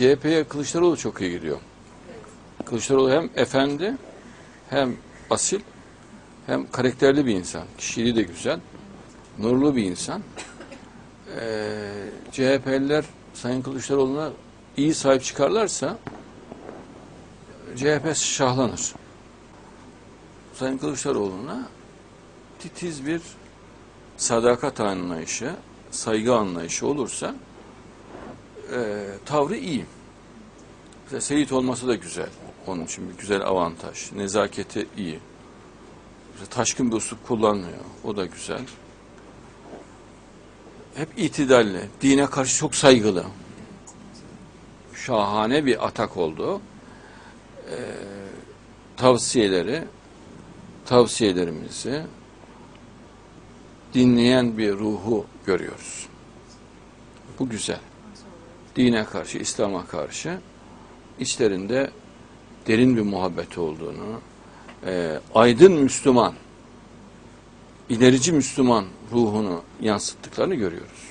CHP'ye Kılıçdaroğlu çok iyi gidiyor. Kılıçdaroğlu hem efendi hem asil hem karakterli bir insan. Kişiliği de güzel. Nurlu bir insan. Ee, CHP'liler Sayın Kılıçdaroğlu'na iyi sahip çıkarlarsa CHP şahlanır. Sayın Kılıçdaroğlu'na titiz bir sadakat anlayışı, saygı anlayışı olursa e, tavrı iyi. Mesela Seyit olması da güzel. Onun için bir güzel avantaj. Nezaketi iyi. Mesela taşkın bir usul kullanmıyor. O da güzel. Hep itidalli. Dine karşı çok saygılı. Şahane bir atak oldu. Ee, tavsiyeleri, tavsiyelerimizi dinleyen bir ruhu görüyoruz. Bu güzel. Dine karşı, İslam'a karşı içlerinde derin bir muhabbet olduğunu, e, aydın Müslüman, ilerici Müslüman ruhunu yansıttıklarını görüyoruz.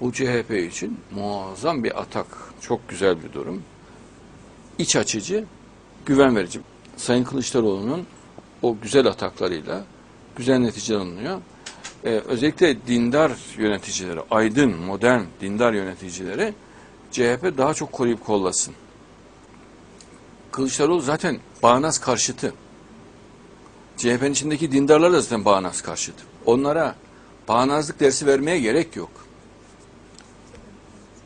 Bu CHP için muazzam bir atak, çok güzel bir durum. İç açıcı, güven verici. Sayın Kılıçdaroğlu'nun o güzel ataklarıyla güzel neticeler alınıyor. Ee, özellikle dindar yöneticileri, aydın, modern dindar yöneticileri CHP daha çok koruyup kollasın. Kılıçdaroğlu zaten bağnaz karşıtı. CHP'nin içindeki dindarlar da zaten bağnaz karşıtı. Onlara bağnazlık dersi vermeye gerek yok.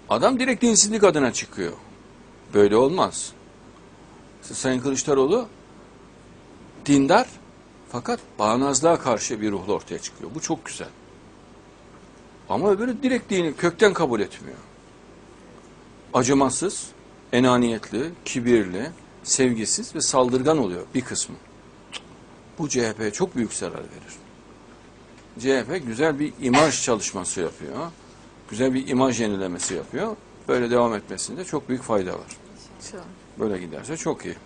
Adam direkt dinsizlik adına çıkıyor. Böyle olmaz. Sayın Kılıçdaroğlu dindar fakat bağnazlığa karşı bir ruhla ortaya çıkıyor. Bu çok güzel. Ama öbürü direkt dini kökten kabul etmiyor. Acımasız, enaniyetli, kibirli, sevgisiz ve saldırgan oluyor bir kısmı. Bu CHP'ye çok büyük zarar verir. CHP güzel bir imaj çalışması yapıyor. Güzel bir imaj yenilemesi yapıyor. Böyle devam etmesinde çok büyük fayda var. Böyle giderse çok iyi.